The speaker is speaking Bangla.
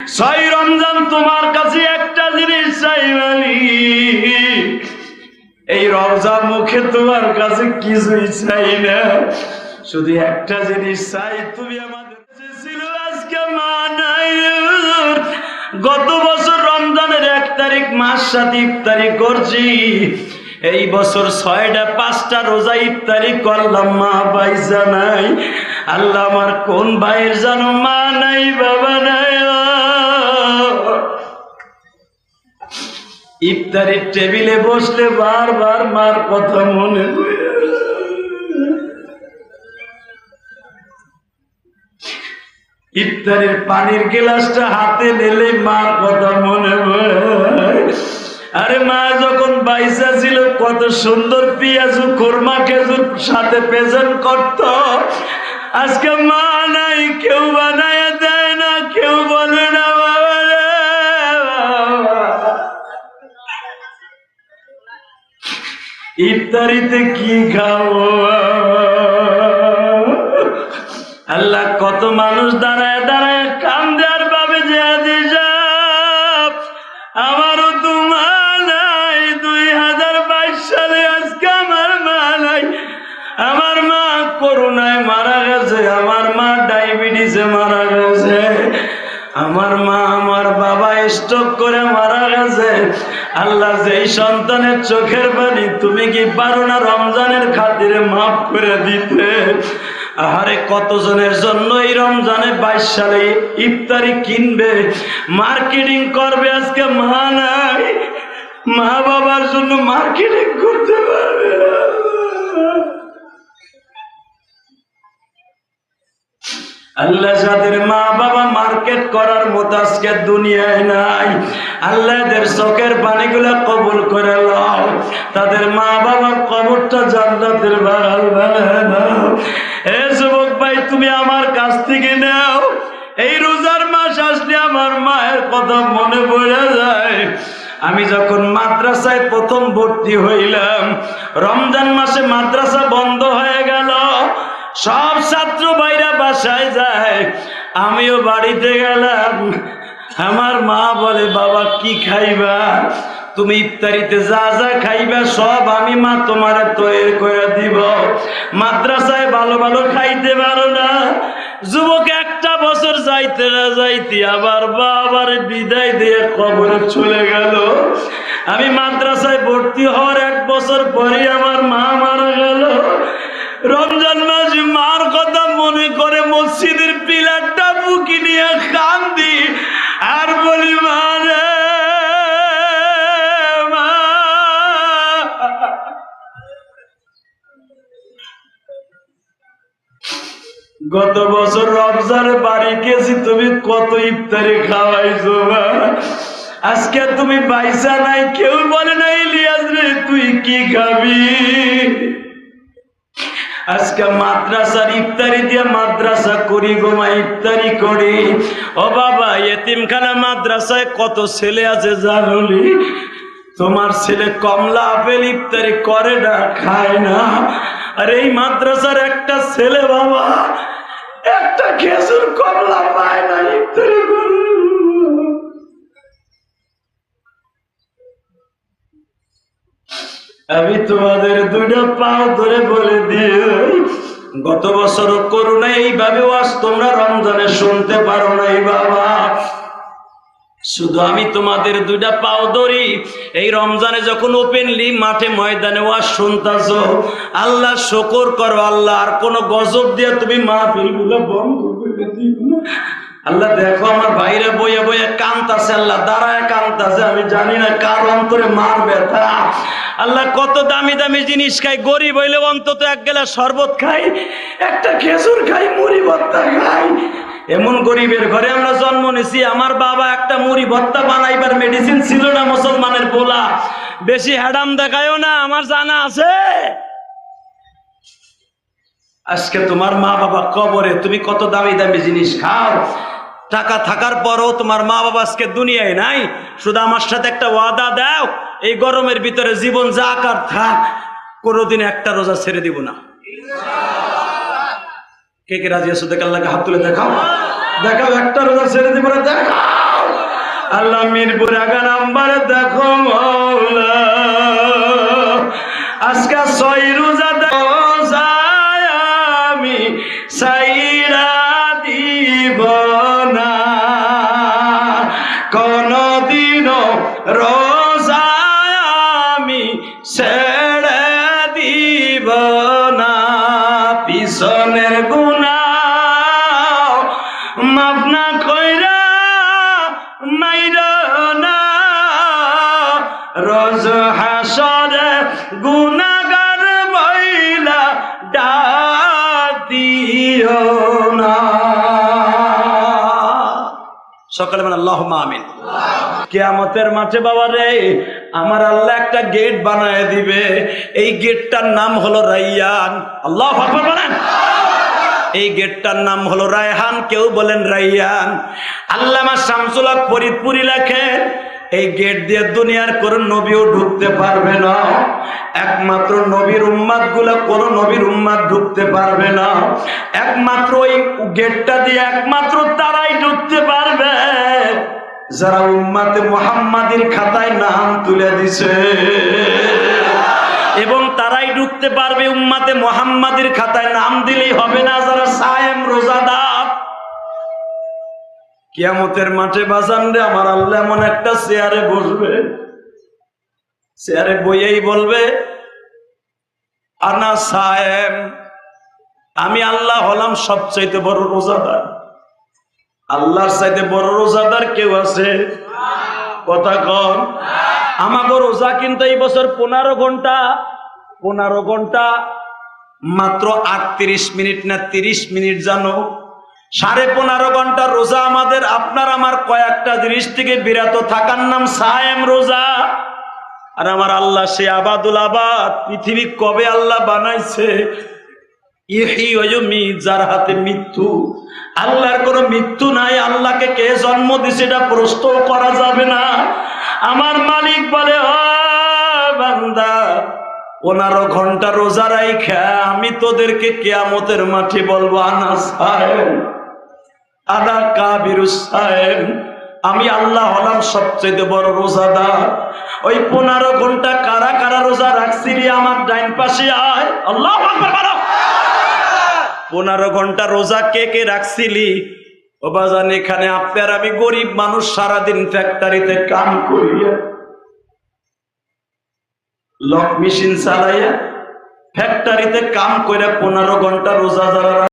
ছয় রমজান তোমার কাছে একটা জিনিস চাই মালিক এই রমজান মুখে তোমার কাছে কিছুই চাই না। শুধু একটা জিনিস চাই, তুমি আমাদের আজকে গত বছর রমজানের এক তারিখ, মাস সাথে ইফতারি করছি। এই বছর ছয়টা, পাঁচটা রোজা ইফতারি করলাম, মা পয়সা নাই আল্লাহ আমার কোন ভাইয়ের জানো মা নাই, বাবা নাই ইফতারির টেবিলে বসলে বারবার মার কথা মনে। ইফতারির পানির গ্লাসটা হাতে নিলে মার কথা মনে আরে মা, যখন বাইসা ছিল, কত সুন্দর পিয়াজু কোরমা খেজুর সাথে প্রেজেন্ট করত আজকে মা নাই, কেউ বানায় দেয় না, কেউ ইফতারিতে কি খাব? আল্লাহ, কত মানুষ দাঁড়ায় দাঁড়ায় কাম আর ভাবে যে আমারও তো মা নাই, দুই হাজার বাইশ সালে আজকে আমার মা নাই। আমার মা করোনায় মারা গেছে, আমার মা ডায়াবেটিসে মারা গেছে। আমার মা, আমার বাবা স্ট্রোক করে মারা গেছে। আল্লাহ যেই সন্তানের চোখের পানি তুমি কি পারো না রমজানের খাতিরে মাফ করে দিতে? আহারে, কতজনের জন্য এই রমজানে বাইশ সালে ইফতারি কিনবে? মার্কেটিং করবে আজকে মা নাই। মা বাবার জন্য মার্কেটিং করতে পারবে আল্লাহ যাদের মা বাবা মার্কেট করার মতো আজকে দুনিয়ায় নাই, আল্লাহ এদের চোখের পানিগুলো কবুল করে লাও। তাদের মা বাবার কবরটা জান্নাতের বাগাল বানায় নাও। এ যুবক ভাই, তুমি আমার কাছ থেকে নাও। এই রোজার মাস আসলে আমার মায়ের কথা মনে পড়ে যায়। আমি যখন মাদ্রাসায় প্রথম ভর্তি হইলাম, রমজান মাসে মাদ্রাসা বন্ধ হয়ে গেল। সব ছাত্র বাইরা বাসায় যায়। আমিও বাড়িতে গেলাম। আমার মা বলে, বাবা, কি খাইবা? তুমি ইফতারিতে যা যা খাইবা, সব আমি মা তোমার তৈরি করে দিব। মাদ্রাসায় ভালো ভালো খাইতে পারো না। যুবক একটা বছর যাইতে না যাইতে আবার বাবার বিদায় দিয়ে কবরে চলে গেল। আমি মাদ্রাসায় ভর্তি হওয়ার এক বছর পরে আমার মা মারা গেল। রমজান মাস মার কথা মনে করে মসজিদের পিলারটা বুকি নিয়ে কান্দি। আর বলি, মা রে, মা। গত বছর রমজানে বাড়ি গেছি তুমি কত ইফতারি খাওয়াইছো আজকে তুমি বাইসা নাই, কেউ বলে না, ইলিয়াস রে, তুই কি খাবি? আজকে মাদ্রাসার ইফতারি দিয়ে মাদ্রাসা করি গোমা ইফতারি করি। ও বাবা, এতিমখানা মাদ্রাসায় কত ছেলে আছে জানলি তোমার ছেলে কমলা আপেল ইফতারি করে না, খায় না। আর এই মাদ্রাসার একটা ছেলে বাবা, একটা খেজুর কমলা আমি তোমাদের দুইটা পাও ধরে বলে দিয়ে গত বছর করোনা, এইভাবে ওয়াজ তোমরা রমজানে শুনতে পারো নাই বাবা। শুধু আমি তোমাদের দুইটা পাও ধরি। এই রমজানে যখন ওপেনলি মাঠে ময়দানে ওয়াজ শুনতাছ, আল্লাহ শকর করো আল্লাহ, আর কোন গজব দিয়ে তুমি মাহফিলগুলো বন্ধ করে দিও। আল্লাহ, দেখো আমার বাইরে বইয়ে বইয়ে কান্তাছে আল্লাহ, দাঁড়ায় কান্তাছে আমি জানি না কার অন্তরে মার ব্যথা। আল্লাহ, কত দামি দামি জিনিস খাই, গরিব হইলে অন্তত এক গেলা শরবত খাই, একটা খেজুর খাই, মুড়ি ভর্তা খাই। এমন গরিবের ঘরে আমরা জন্ম নিছি, আমার বাবা একটা মুড়ি ভর্তা বানাইবার মেডিসিন ছিল না মুসলমানের বলা বেশি হ্যাডাম দেখায়ও না, আমার জানা আছে। আজকে তোমার মা বাবা কবরে, তুমি কত দামি দামি জিনিস খাও। টাকা থাকার পরও তোমার মা বাবা আজকে দুনিয়ায় নাই। শুধু আমার সাথে একটা ওয়াদা দাও, এই গরমের ভিতরে জীবন যা আকার থাক, কোনোদিন একটা রোজা ছেড়ে দিব না। কে কে রাজি আছো? দেখে আল্লাহকে হাত তুলে দেখাও। দেখাও, একটা রোজা ছেড়ে দিব না, দেখাও। আল্লাহ মিরপুর আগা নাম্বার দেখো মৌলা। আজকে ছয় রোজা দেখো যায় আমি, সাইরা কোনদিনও আমি ছেড়ে দিব না। পিছনের গুণা মাপনা কইরা মাইরা না। রোজ হাসরে গুনাগার বইলা ডাক দিও না। সকালে মানে আল্লাহ আমিন। কেয়ামতের মাঠে বাবা রে, আমার আল্লাহ একটা গেট বানায় দিবে। এই গেটটার নাম হলো রাইয়ান। আল্লাহ আকবার বলেন। এই গেটটার নাম হলো রায়হান, কেউ বলেন রাইয়ান। আল্লামা শামসুল হক ফরিদপুরি লেখেন, এই গেট দিয়ে দুনিয়ার কোন নবীও ঢুকতে পারবে না। একমাত্র নবীর উম্মাদগুলা কোন নবীর উম্মাদ ঢুকতে পারবে না। একমাত্র ওই গেটটা দিয়ে একমাত্র তারাই ঢুকতে পারবে। যারা উম্মাতে মোহাম্মাদির খাতায় নাম তুলে দিছে। এবং তারাই ঢুকতে পারবে উম্মাতে মোহাম্মাদের খাতায় নাম দিলেই হবে না যারা সায়েম রোজাদার। কিয়ামতের মাঠে বাজান রে, আমার আল্লাহ এমন একটা চেয়ারে বসবে। চেয়ারে বইয়েই বলবে, আনা সায়েম, আমি আল্লাহ হলাম সবচাইতে বড় রোজাদার। আল্লাহর চাইতে বড় রোজাদার কেউ আছে? কথা কন। আমাকে রোজা কিন্তু এই বছর পনেরো ঘণ্টা। পনেরো ঘণ্টা মাত্র আটত্রিশ মিনিট না তিরিশ মিনিট জানো? সাড়ে পনেরো ঘণ্টা রোজা আমাদের, আপনার আমার কয়েকটা জিনিস থেকে বিরত থাকার নাম সায়েম রোজা। আর আমার আল্লাহ সে আবাদুল আবাদ, পৃথিবী কবে আল্লাহ বানাইছে? যার হাতে মৃত্যু। আল্লাহর কোনো মৃত্যু নাই, আল্লাহকে কে জন্ম দিছে এটা প্রশ্ন করা যাবে না। আমার মালিক বলে বান্দা ঘণ্টা রোজা রাইখা, আমি তোদেরকে কেয়ামতের মাঠে বলব আনা সাহেব, আদা কাবিরুস সাহেব, আমি আল্লাহ হলাম সবচেয়ে বড় রোজাদার। ওই পনেরো ঘণ্টা কারা কারা রোজা রাখছিলি, আমার ডাইন পাশে আয়। আল্লাহ। পনেরো ঘণ্টা রোজা কে কে রাখছিলি? ও বাজান, এখানে আপনার আমি গরিব মানুষ সারাদিন ফ্যাক্টরিতে কাম করিয়া লক মেশিন চালাইয়া ফ্যাক্টরিতে কাম করে পনেরো ঘণ্টা রোজা যারা